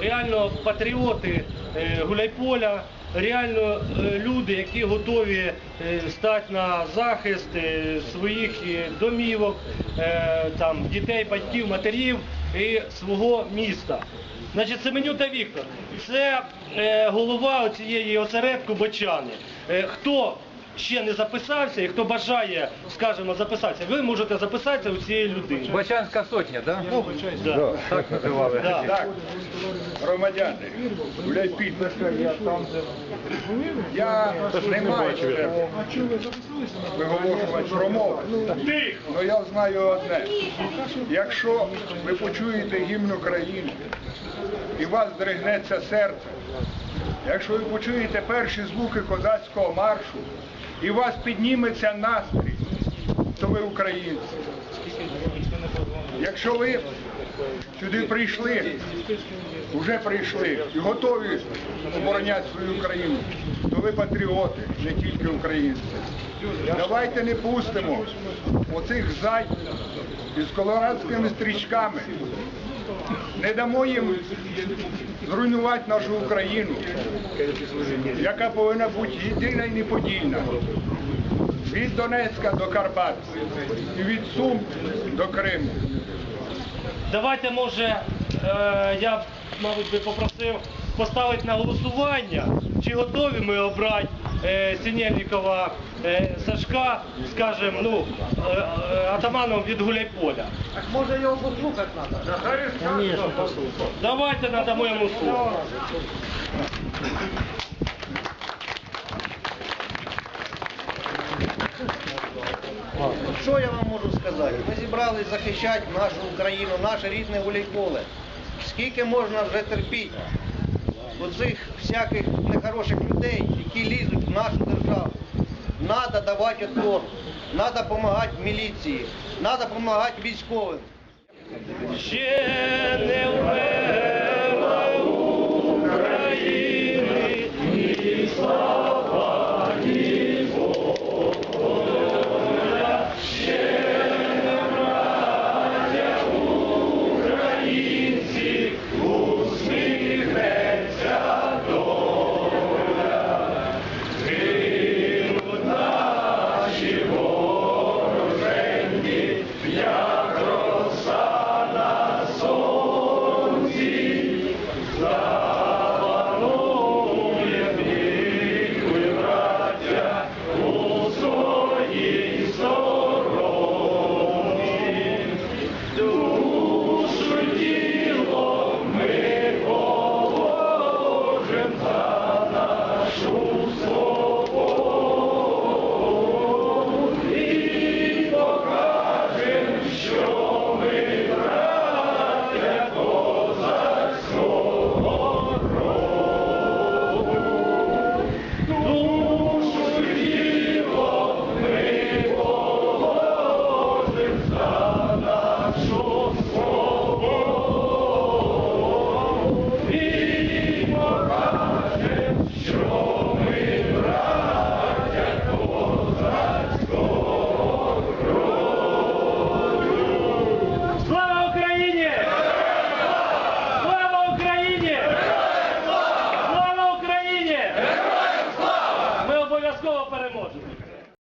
реально патріоти е, Гуляйполя, реально е, люди, які готові е, стати на захист своїх домівок, там, дітей, батьків, матерів і свого міста. Значить, Семенюта Віктор, це голова цієї осередку Бочани. Хто ще не записався і хто бажає, скажімо, записатися, ви можете записатися у цієї людини. Бачанська сотня, так? Да? Да. Так називали. Да. Так, громадяни, гуляй під. Я не маю виголошувати промови. Але я знаю одне. Якщо ви почуєте гімн України і у вас здригнеться серце, якщо ви почуєте перші звуки козацького маршу і у вас підніметься настрій, то ви українці. Якщо ви сюди прийшли, вже прийшли і готові обороняти свою країну, то ви патріоти, не тільки українці. Давайте не пустимо оцих зай із колорадськими стрічками. Не дамо їм зруйнувати нашу Україну, яка повинна бути єдина і неподільна. Від Донецька до Карпат і від Сум до Криму. Давайте, може, е, я, мабуть, би попросив поставити на голосування, чи готові ми обрати Синельникова е, Сашка, скажімо, ну, е, е, атаманом від Гуляйполя. Може його послухати треба? Давайте надамо йому слово. Що я вам можу сказати? Ми зібрались захищати нашу Україну, наше рідне Гуляйполе. Скільки можна вже терпіти оцих всяких нехороших людей, які лізуть в нашу державу. Надо давати отпор, надо допомагати міліції, надо допомагати військовим. Ще не Love.